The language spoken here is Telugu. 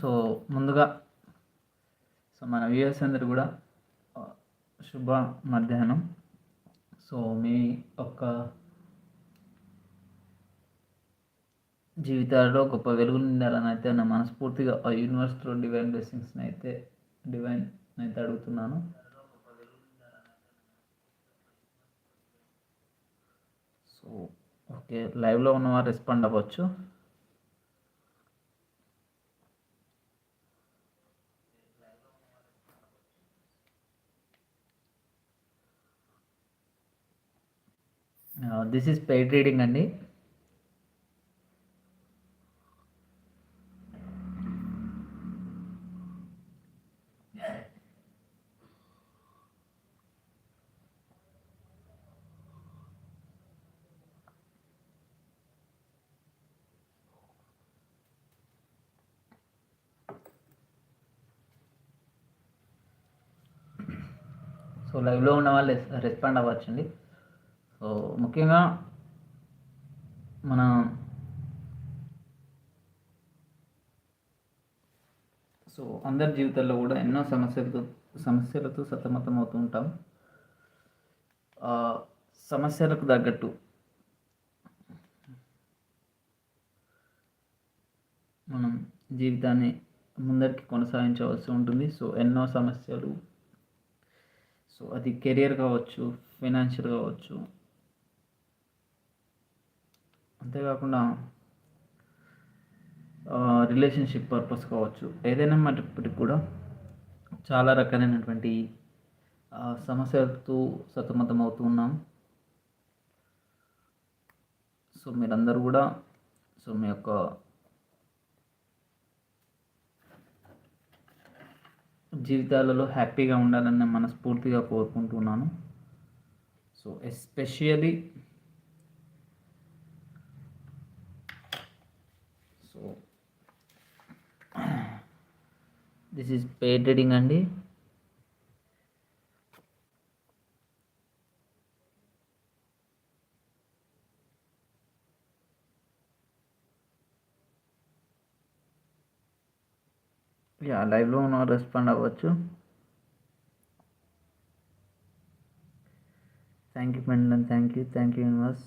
సో ముందుగా సో మన వ్యూయర్స్ అందరు కూడా శుభ మధ్యాహ్నం. సో మీ యొక్క జీవితాల్లో గొప్ప వెలుగు నిండాలని అయితే నా మనస్ఫూర్తిగా ఆ యూనివర్స్లో డివైన్ బ్లెస్సింగ్స్ని అయితే డివైన్ అయితే అడుగుతున్నాను. సో ఓకే లైవ్లో ఉన్నవారు రెస్పాండ్ అవ్వచ్చు. దిస్ ఈజ్ పెయిడ్ రీడింగ్ అండి. సో లైవ్లో ఉన్న వాళ్ళు రెస్పాండ్ అవ్వచ్చండి. సో ముఖ్యంగా మన సో అందరి జీవితాల్లో కూడా ఎన్నో సమస్యలతో సమస్యలతో సతమతం అవుతూ ఉంటాం సమస్యలకు తగ్గట్టు మనం జీవితాన్ని ముందరికి కొనసాగించవలసి ఉంటుంది. సో ఎన్నో సమస్యలు. సో అది కెరియర్ కావచ్చు ఫైనాన్షియల్ కావచ్చు అంతేకాకుండా రిలేషన్షిప్ పర్పస్ కావచ్చు. ఏదైనా మటుప్పటికి కూడా చాలా రకాలైనటువంటి సమస్యలతో సతమతం అవుతూ ఉన్నాం. సో మీరందరూ కూడా సో మీ యొక్క జీవితాలలో హ్యాపీగా ఉండాలని మనస్ఫూర్తిగా కోరుకుంటున్నాను so especially so this is paid reading అండి. యా లైవ్లో ఉన్న రెస్పాండ్ అవ్వచ్చు. Thank you పెండన్ thank you thank you universe